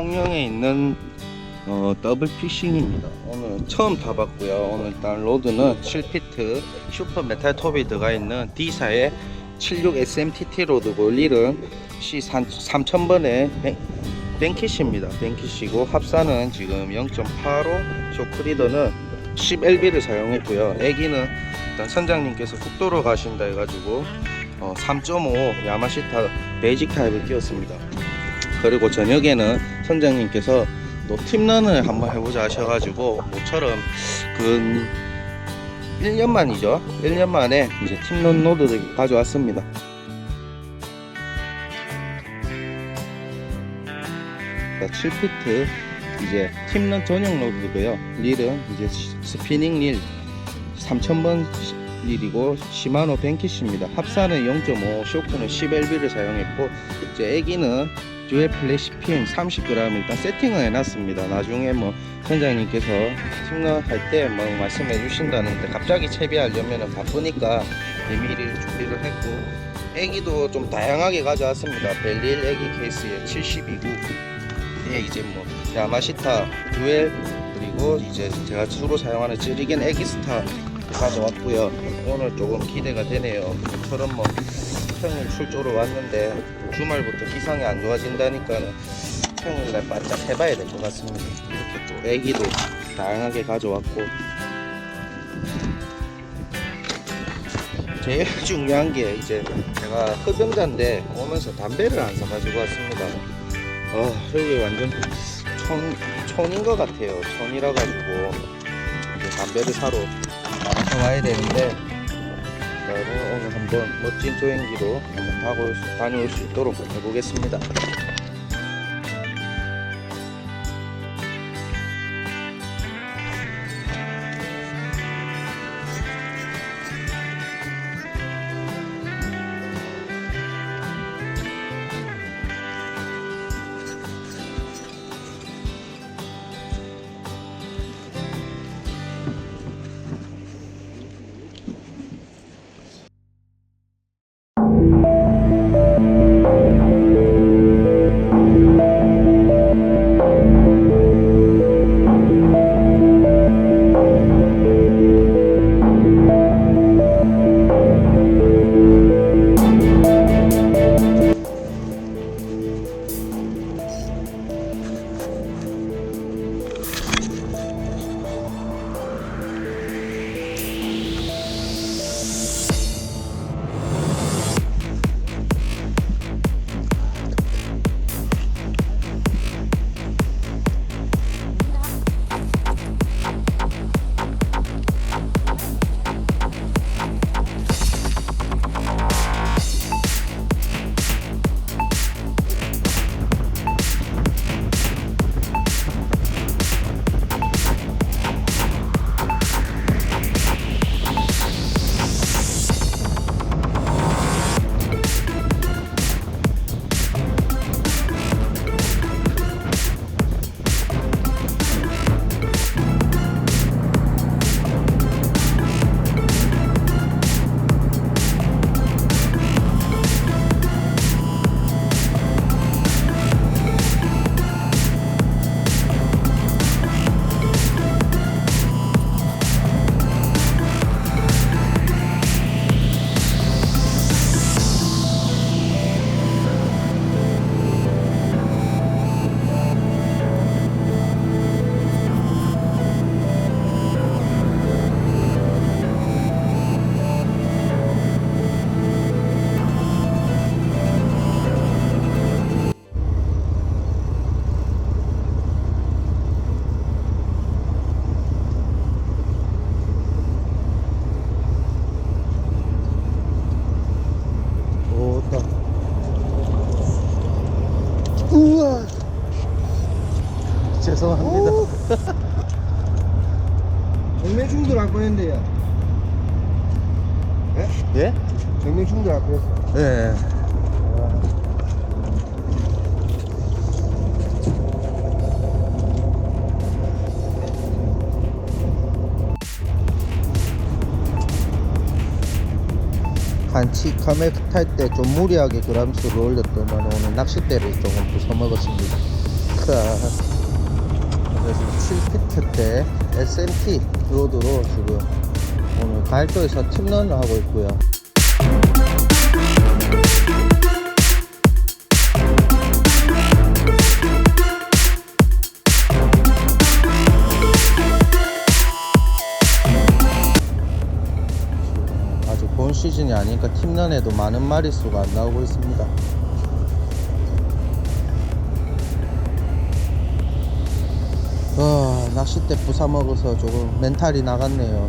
통영에 있는 어, 더블 피싱입니다. 오늘 처음 타봤고요. 오늘 일단 로드는 7피트 슈퍼 메탈 톱이 들어가 있는 D사의 76 SMTT 로드고 릴은 C3000번의 뱅키시입니다. 뱅키시고 합사는 지금 0.85 쇼크리더는 10LB를 사용했고요. 애기는 일단 선장님께서 국도로 가신다 해가지고 어, 3.5 야마시타 베이직 타입을 끼웠습니다. 그리고 저녁에는 선장님께서 또 팀런을 한번 해보자 하셔가지고 모처럼 그 1년 만이죠. 1년 만에 이제 팀런 노드를 가져왔습니다. 자, 7피트 이제 팀런 전용 로드고요. 릴은 이제 스피닝 릴 3000번 릴이고 시마노 뱅키시입니다. 합사는 0.5, 쇼크는 10LB를 사용했고 이제 애기는 듀얼 플래시핀 30g 일단 세팅을 해놨습니다. 나중에 뭐 선장님께서 팀런 할때 뭐 말씀해 주신다는데 갑자기 채비하려면 바쁘니까 미리 준비를 했고 애기도 좀 다양하게 가져왔습니다. 벨릴 애기 케이스에 72구 예, 이제 뭐 야마시타 듀엘 그리고 이제 제가 주로 사용하는 찌리겐 에기스타 가져왔고요. 오늘 조금 기대가 되네요. 저처럼 뭐 평일 출조로 왔는데 주말부터 기상이 안 좋아진다니까 평일날 바짝 해봐야 될 것 같습니다. 이렇게 또 애기도 다양하게 가져왔고 제일 중요한 게 이제 제가 흡연자인데 오면서 담배를 안 사가지고 왔습니다. 아 여기 완전 촌, 촌인 것 같아요. 촌이라 가지고 이제 담배를 사러 와야 되는데 오늘 한번 멋진 조행기로 한번 타고 다녀올 수 있도록 해보겠습니다. 죄송합니다. 정면 충돌 할 뻔했는데요. 예? 정면 충돌 할 뻔했어. 예. 간치 카메 탈 때 좀 무리하게 그람수를 올렸더만 오늘 낚싯대를 조금 부숴 먹었습니다. 그 래서 7피트 때 SMT 로드로 지금 오늘 가일도에서 팀런을 하고 있고요. 아직 본 시즌이 아니니까 팀런에도 많은 마리수가 안 나오고 있습니다. 낚싯대 부사 먹어서 조금 멘탈이 나갔네요.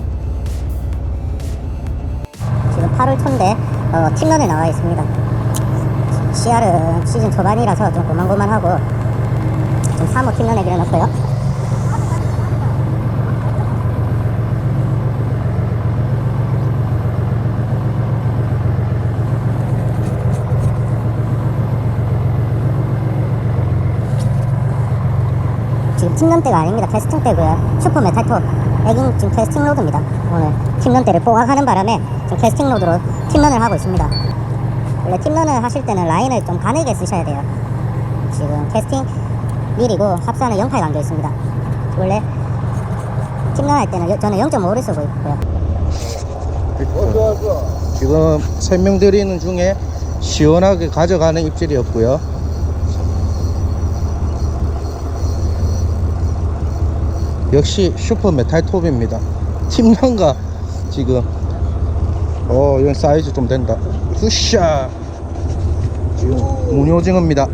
지금 8월 초인데 어, 팀런에 나와 있습니다. CR은 시즌 초반이라서 좀 고만고만하고 좀 3호 팀런에 그려놓고요. 팀런 때가 아닙니다. 캐스팅 때고요. 슈퍼 메탈토 애깅 지금 캐스팅 로드입니다. 오늘 팀런 때를 포각하는 바람에 지금 캐스팅 로드로 팀런을 하고 있습니다. 원래 팀런을 하실 때는 라인을 좀 가늘게 쓰셔야 돼요. 지금 캐스팅 릴이고 합사는 0 8 감겨 있습니다. 원래 팀런 할 때는 여- 저는 0.5를 쓰고 있고요. 지금 설명드리는 중에 시원하게 가져가는 입질이었고요. 역시 슈퍼 메탈 톱입니다. 팀런가 지금 어 이건 사이즈 좀 된다. 굿샷 지금 무효징어입니다.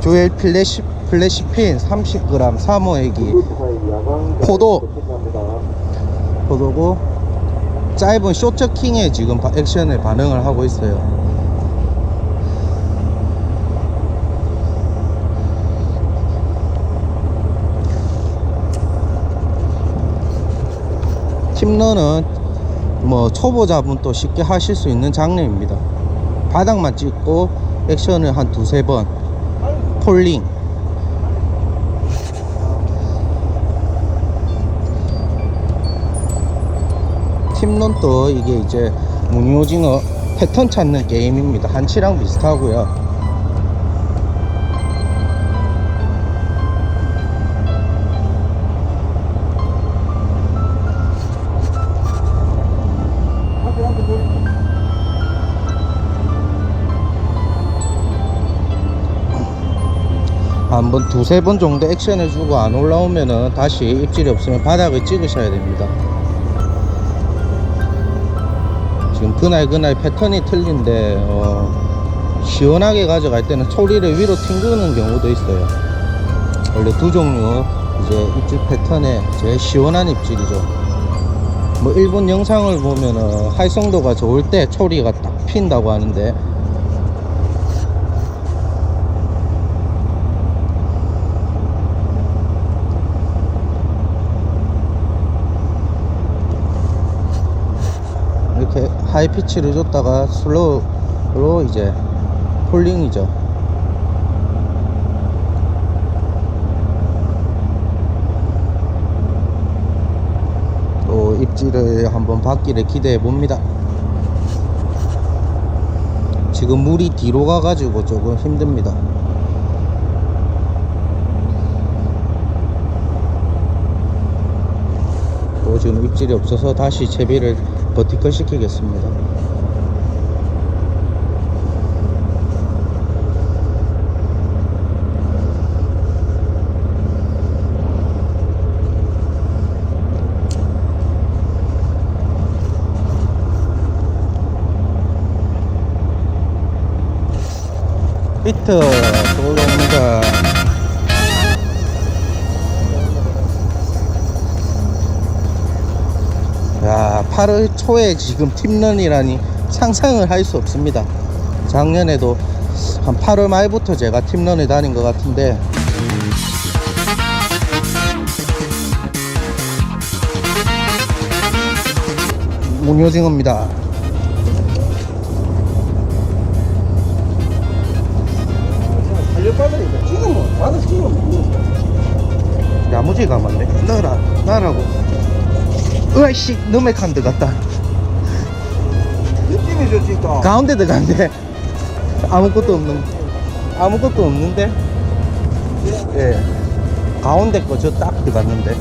조엘 플래시 플래시핀 30g 3호액이 포도 포도고 짧은 쇼트킹에 지금 바- 액션에 반응을 하고 있어요. 팀러는 뭐 초보자분도 쉽게 하실 수 있는 장르입니다. 바닥만 찍고 액션을 한 두세 번 폴링 팀론도 이게 이제 무늬오징어 패턴 찾는 게임입니다. 한치랑 비슷하고요. 한번 두세 번 정도 액션 해주고 안 올라오면은 다시 입질이 없으면 바닥을 찍으셔야 됩니다 그날 그날 패턴이 틀린데 어, 시원하게 가져갈 때는 소리를 위로 튕기는 경우도 있어요. 원래 두 종류 이제 입질 패턴에 제일 시원한 입질이죠. 뭐 일본 영상을 보면은 활성도가 좋을 때 초리가 딱 핀다고 하는데 이렇게 하이 피치를 줬다가 슬로우로 이제 폴링이죠. 또 입질을 한번 받기를 기대해 봅니다. 지금 물이 뒤로 가가지고 조금 힘듭니다. 또 지금 입질이 없어서 다시 채비를 버티컬 시키겠습니다. 비트 8월 초에 지금 팀런이라니 상상을 할 수 없습니다. 작년에도 한 8월 말부터 제가 팀런을 다닌 것 같은데 문효징어입니다. 야무지가 맞네. 나라, 나라고. 으아씨 너무 칸 들어갔다. 느낌이 좋지 또. 가운데 들어갔네. 아무것도 없는 아무것도 없는데? 예. 가운데 거 저 딱 들어갔는데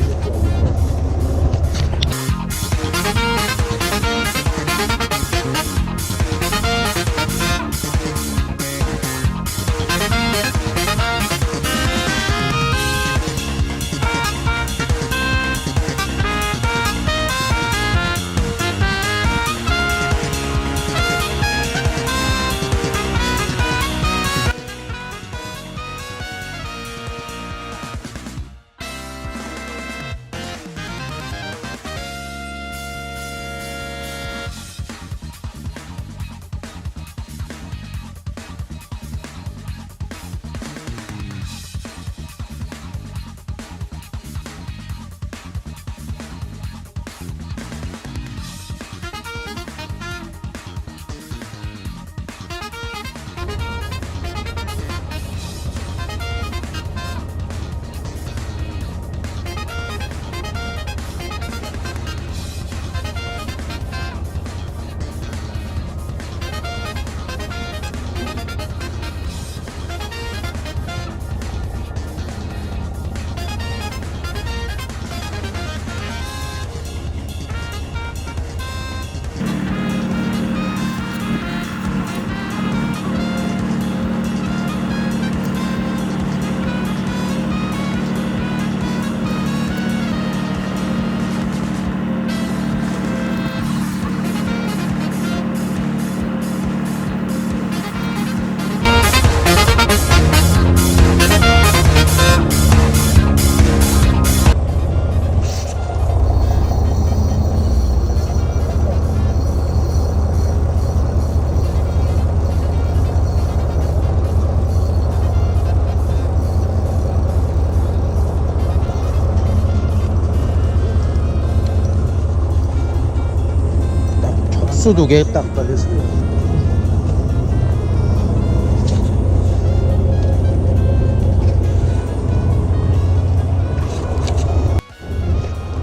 딱 촉수 두개 딱 걸렸어요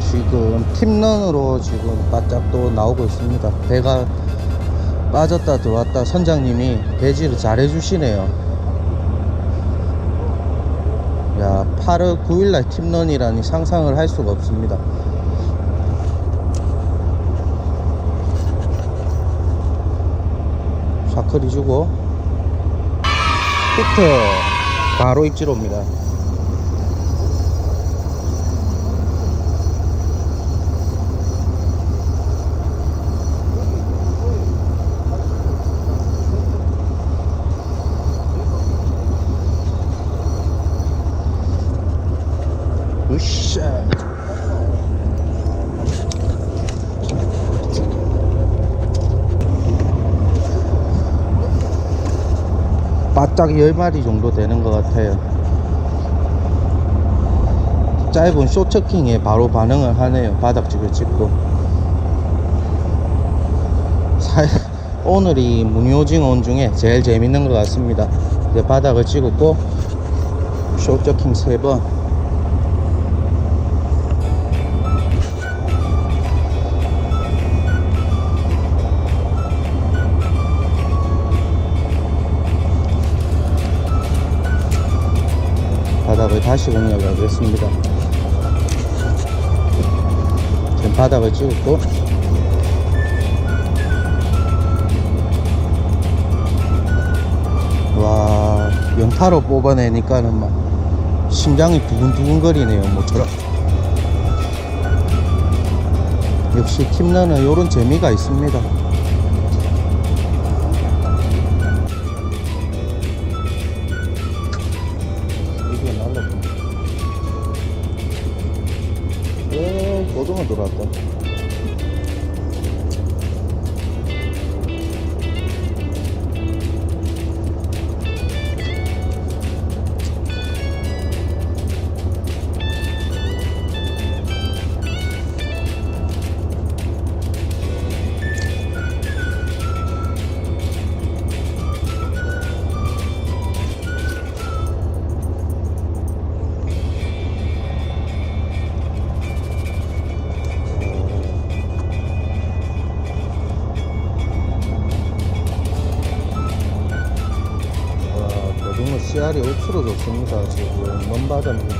지금 팀런으로 지금 바짝 또 나오고 있습니다. 배가 빠졌다 들어왔다 선장님이 배지를 잘 해주시네요. 야, 8월 9일날 팀런이라니 상상을 할 수가 없습니다. 샤클이 주고 히트 바로 입질옵니다. 으쌰 바짝 10마리 정도 되는 것 같아요. 짧은 쇼처킹에 바로 반응을 하네요. 바닥집을 찍고. 사- 오늘이 무늬오징어 온 중에 제일 재밌는 것 같습니다. 바닥을 찍었고 쇼처킹 3번 다시 공략을 하겠습니다. 지금 바닥을 찍었고. 와 연타로 뽑아내니까는 막 심장이 두근두근 거리네요 모처럼 역시 팀러는 요런 재미가 있습니다 억수로 좋습니다. 지금 먼바다입니다.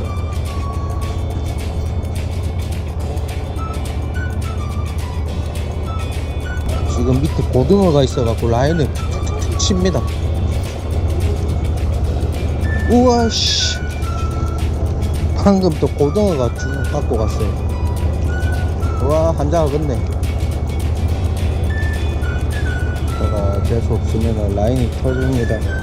지금 밑에 고등어가 있어갖고 라인을 칩니다. 우와 씨 방금 또 고등어가 쭉 갖고 갔어요. 와 한자가 걷네. 제가 재수 없으면 라인이 터집니다.